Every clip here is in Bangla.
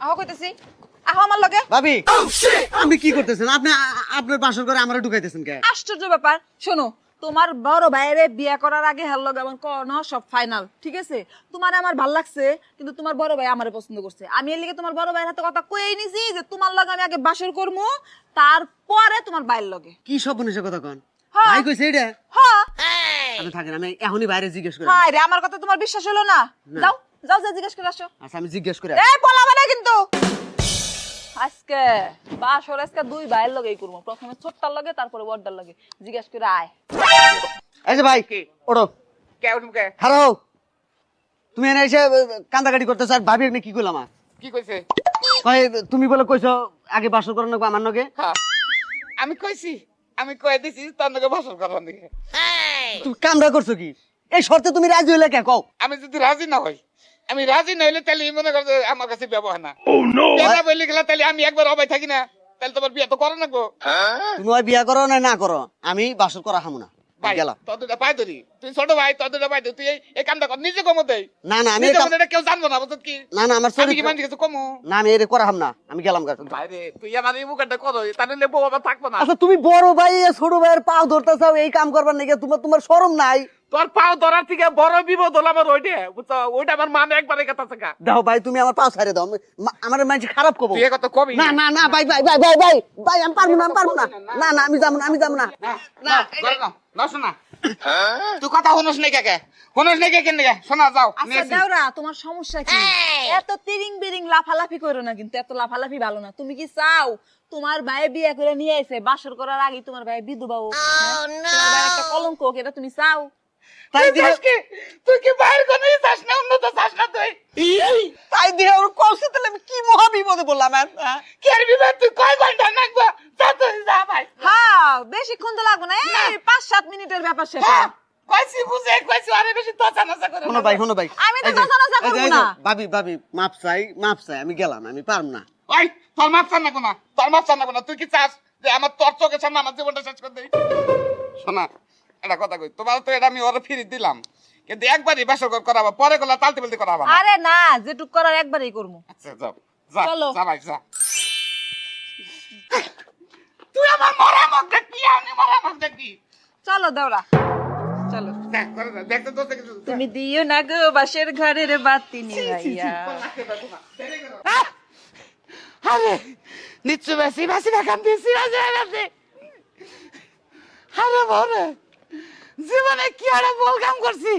আহ কইতেছি। আহ আমার লগে। ভাবি। আপনি কি করতেছেন? আপনি আপনার বাসর করে আমরা ঢুকাইতেছেন কে? আশ্চর্য ব্যাপার। শোনো তোমার বড় ভাইয়েরে বিয়ে করার আগে হেল লগে আমার সব ফাইনাল ঠিক আছে? তোমার আমার ভালো লাগছে কিন্তু তোমার বড় ভাই আমারে পছন্দ করছে। আমি এর লিগে তোমার বড় ভাইয়ের হাতে কথা কইই নিছি যে তোমার লগে আমি আগে বাসর করব তারপরে তোমার ভাইয়ের লগে। কি সব বনিসের কথা কন। ভাই কইছে এটা হ্যাঁ আপনি থাকেন আমি এখনই বাইরে জিজ্ঞেস করি। হায় রে আমার কথা তোমার বিশ্বাস হলো না। যাও। যাও যা জিজ্ঞেস করে আসো। আচ্ছা আমি জিজ্ঞেস করে এ পলাবে না কিন্তু। আজকে বাসর আজকে দুই ভাইয়ের লগেই করব। প্রথমে ছোট্টার লগে তারপরে বড়টার লগে। জিজ্ঞেস করে আয়। এই যে ভাই ওড়ো কে উঠুম কে হারো তুমি এনে এসে কান্দাকাটি করতেছ আর ভাবি কি করলাম আমার? কি কইছে? কয় তুমি বলে কইছো আগে বাসর করার নাকি আমার নগে? হ্যাঁ। আমি কইছি আমি কয়ে দিছি তার নাকি ভাষণ করার দিকে তুমি কামরা করছ কি? এই শর্তে তুমি রাজি হইলে কে কও? আমি যদি রাজি না হই আমি রাজি না হইলে তাহলে ই মনে করছে আমার কাছে ব্যবহার না। বিয়া বলি গেলে তাহলে আমি একবার অবাই থাকি না। তাহলে তোমার বিয়ে তো করো না গো। তুমি ওই বিয়া করো না না করো। আমি বাসর করা হামু না। গেলাম। দুটা পাই ধরি। তুই ছোট ভাই পাই ধরি তুই এই- কামটা কর নিজে কমো দেই না না আমি এটা কেউ জানব না বুঝত কি না না আমার আমি কি মানুষ কিছু কমো না আমি এটা করা হাম না আমি গেলাম গা ভাই রে তুই আমার এই মুখটা করো তাহলে বউ আবার থাকব না আচ্ছা তুমি বড় ভাই এ ছোট ভাইয়ের পাও ধরতে চাও এই কাম করবার নাকি তোমার তোমার শরম নাই তোর পাও ধরার থেকে বড় বিপদ হলো আমার ওইটা বুঝছ ওইটা আমার মান একবারে কথা থাকা দাও ভাই তুমি আমার পাও ছাড়ে দাও আমার মানুষ খারাপ করব তুই কথা কবি না না না ভাই ভাই ভাই ভাই ভাই ভাই আমি পারব না আমি পারব না না না আমি যাব না আমি যাব না না নাও, নাও শোনা তুই কথা শুনোস নাই কাকে? শুনোস নাই কে কেন শোনা যাও আচ্ছা। দেওরা তোমার সমস্যা কি? এত তিরিং বিরিং লাফালাফি করো না কিন্তু এত লাফালাফি ভালো না। তুমি কি চাও? তোমার ভাই বিয়ে করে নিয়ে এসে বাসর করার আগে তোমার ভাই বিধবা হ্যাঁ? ভাই একটা কলঙ্ক এটা তুমি চাও? তাই দিয়ে তুই কি বাইরে কোনো চাস না উন্নত চাস না তুই? তাই দিয়ে ওর কষ্ট তাহলে আমি কি মহা বিপদে বললাম হ্যাঁ? কি আর বিবাদ তুই কয় ঘণ্টা নাকবো? যা তুই যা ভাই। হ্যাঁ বেশিক্ষণ তো লাগবে না। এই পাঁচ সাত মিনিটের ব্যাপার হ্যাঁ, কইছি বুঝে কইছি আরে বেশি নচা করে ভাই শোনো ভাই। আমি তো করব না। ভাবি ভাবি মাপ চাই মাপ চাই আমি গেলাম আমি পারব না। ওই তোর মাপ চান না কোনা? তোর মাপ চান না কোনা? তুই কি চাস যে আমার তোর চোখের সামনে আমার জীবনটা শেষ করে দেই? শোনা এটা কথা কই তোমার তো এটা আমি ওরা ফিরে দিলাম। কিন্তু একবারই বাসর করাবো পরে গলা তালতে বলতে করাবো না। আরে না যেটুক করার একবারই করব। আচ্ছা যাও। যা চলো। যা ভাই যা। তুই আমার মরা মুখ দেখবি আমি মরা মুখ দেখবি চলো দেওরা। তুমি দিও না গো বাসের ঘরের বাতি নিভাইয়া আরে নিচ্ছু বেশি বেশি দেখান দিয়েছি আরে বরে জীবনে কি আরে বল কাম করছি?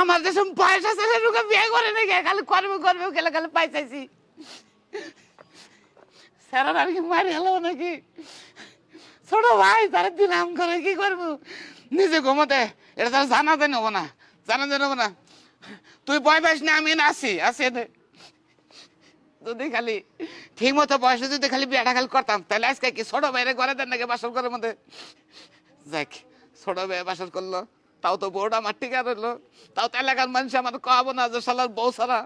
আমার দেশে পয়সা ছেলে ঢুকে বিয়ে করে নাকি খালি করবে করবে গেলে খালি পাইছাইছি। স্যার আর কি মারি হলো নাকি? ছোট ভাই তারা দিলাম করে কি করব? নিজে ঘুমোতে এটা তার জানি নেব না, জানা জানি নেব না। তুই ভয় পাইস না আমি না আছি আছি। যদি খালি ঠিক মতো বয়সে যদি খালি বিয়েটা খালি করতাম, তাহলে আজকে কি ছোট বাইরে ঘরে দেন নাকি বাসন করার মধ্যে? যাক, ছোট ভাই বাসন করল, তাও তো বউটা আমার টিকা রইল তাও তো এলাকার মানুষ আমার কহাবো না যে সালার বউ ছাড়া।